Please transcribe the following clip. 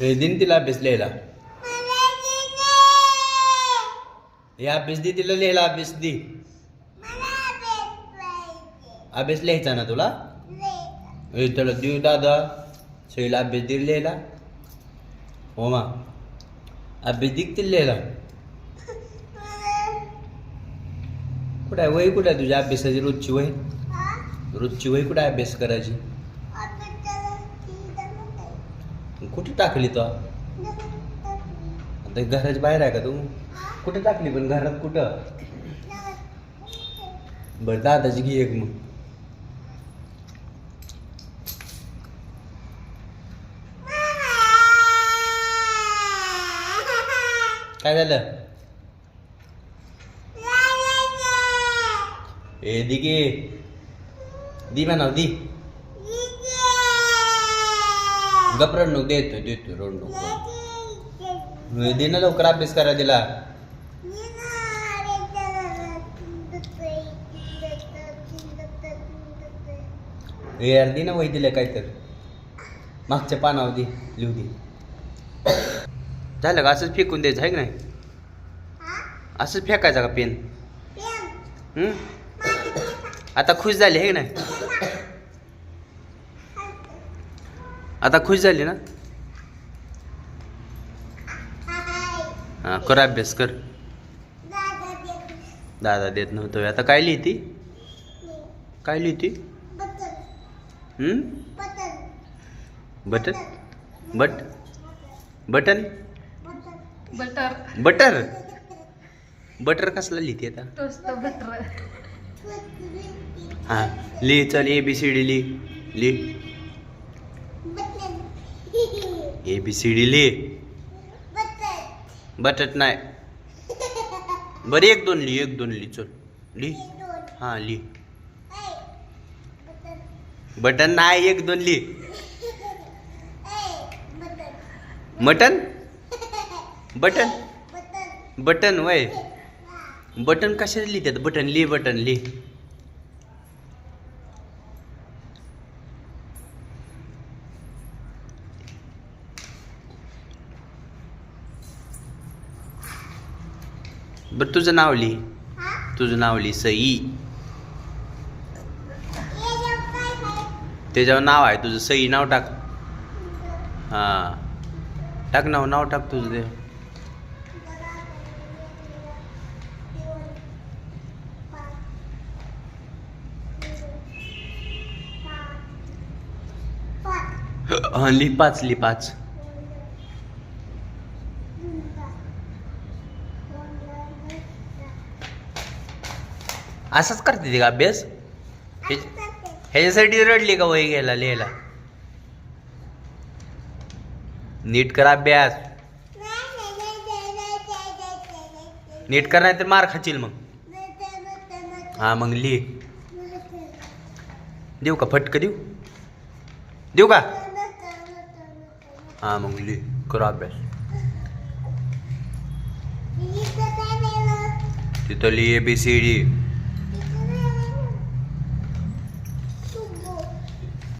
दिन तिला अभ्यास लिहायला हे अभ्यास दे तिला लिहायला अभ्यास दे अभ्यास लिहायचा ना तुला त्याला देऊ दादा सईला अभ्यास दे लिहायला हो मा अभ्यास दिकतील लिहायला कुठं आहे वय कुठं आहे तुझ्या अभ्यासाची रोजची वय रोजची वय कुठं अभ्यास करायची कुठे टाकली तो? आता घराच्या बाहेर आहे का तू? कुठे टाकली पण घरात कुठं? बरं दादाची घे एक मग. काय झालं? ए दी दी म्हणाव दी. गप रडणूक देतो देतो रडणूक दे ना लवकर अभ्यास करा दिला यार दे ना वही दिलं काय तर मागच्या पानावर दे लिहू दे. झालं का? असंच फेकून द्यायचं आहे का नाही? असंच फेकायचा का पेन? हम्म? आता खुश झाली आहे का नाही? आता खुश झाली ना? हा कर अभ्यास कर. दादा देत नव्हतो. आता काय लिहिती? काय लिहिती? हम्म? Button but button? Butter. Butter? Butter कसला लिहिते आता? बटर. हा लिह चल ए बी सी डी लिह लिह. ए बी सी डी लिह बटट नाही. बरं एक दोन लिह एक दोन लिह चल. लिह हा लिह बटन नाही एक दोन लिह मटन? बटन? बटन. वय. बटन कशाला लिहितात? बटन लिह बटन लिह बरं तुझं नाव लिह. तुझं नाव लिह सई. त्याच्यावर नाव आहे तुझं. सई नाव टाक. हां. टाक नाव नाव टाक तुझं ते. हां लिह पाच लिह पाच. असंच करते ती का अभ्यास? ह्याच्यासाठी रडली का वही घ्यायला लिहायला? नीट कर अभ्यास. नीट कर नाही तर मार खाचील मग. हा मग लिह. देऊ का फटकं देऊ? देऊ का? हा मग लिह. कर अभ्यास. तिथं लिह ए बी सी डी.